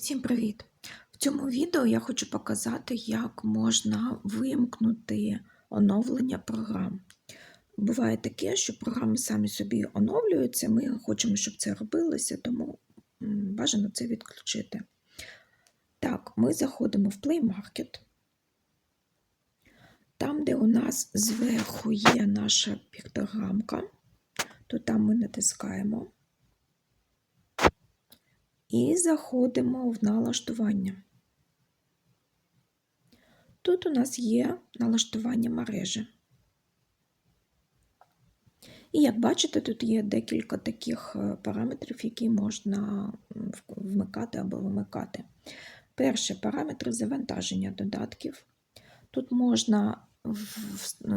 Всім привіт! В цьому відео я хочу показати, як можна вимкнути оновлення програм. Буває таке, що програми самі собі оновлюються, ми хочемо, щоб це робилося, тому бажано це відключити. Так, ми заходимо в Play Market. Там, де у нас зверху є наша піктограмка, то там ми натискаємо. І заходимо в налаштування. Тут у нас є налаштування мережі. І як бачите, тут є декілька таких е, параметрів, які можна вмикати або вимикати. Перше параметри завантаження додатків. Тут можна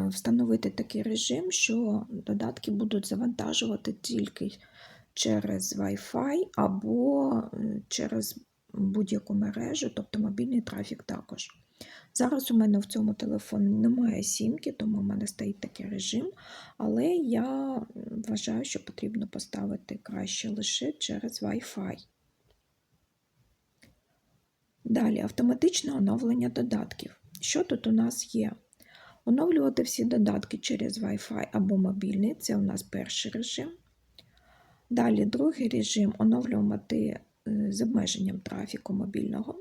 встановити такий режим, що додатки будуть завантажувати тільки через Wi-Fi або через будь-яку мережу, тобто мобільний трафік також. Зараз у мене в цьому телефоні немає сімки, тому в мене стоїть такий режим, але я вважаю, що потрібно поставити краще лише через Wi-Fi. Далі автоматичне оновлення додатків. Що тут у нас є? Оновлювати всі додатки через Wi-Fi або мобільний це у нас перший режим. Далі другий режим оновлювати е, з обмеженням трафіку мобільного.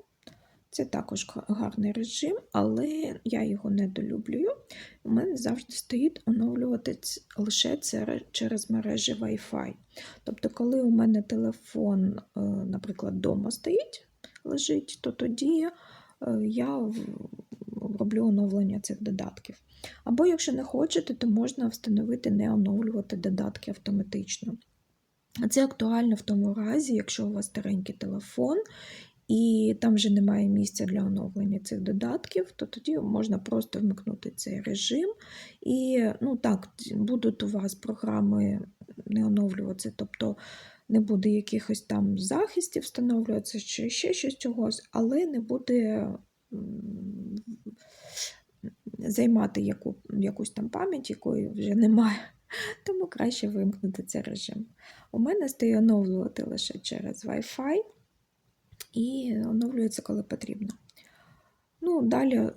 Це також гарний режим, але я його недолюблюю. У мене завжди стоїть оновлювати лише через мережі Wi-Fi. Тобто, коли у мене телефон, е, наприклад, вдома стоїть, лежить, то тоді е, я роблю оновлення цих додатків. Або, якщо не хочете, то можна встановити не оновлювати додатки автоматично. Це актуально в тому разі, якщо у вас старенький телефон і там вже немає місця для оновлення цих додатків, то тоді можна просто вмикнути цей режим. І ну так, будуть у вас програми не оновлюватися, тобто не буде якихось там захистів встановлюватися чи ще щось чогось, але не буде займати яку, якусь там пам'ять, якої вже немає. Тому краще вимкнути цей режим. У мене стає оновлювати лише через Wi-Fi і оновлюється, коли потрібно. Ну, далі е,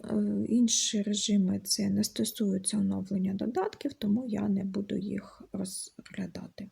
інші режими це не стосуються оновлення додатків, тому я не буду їх розглядати.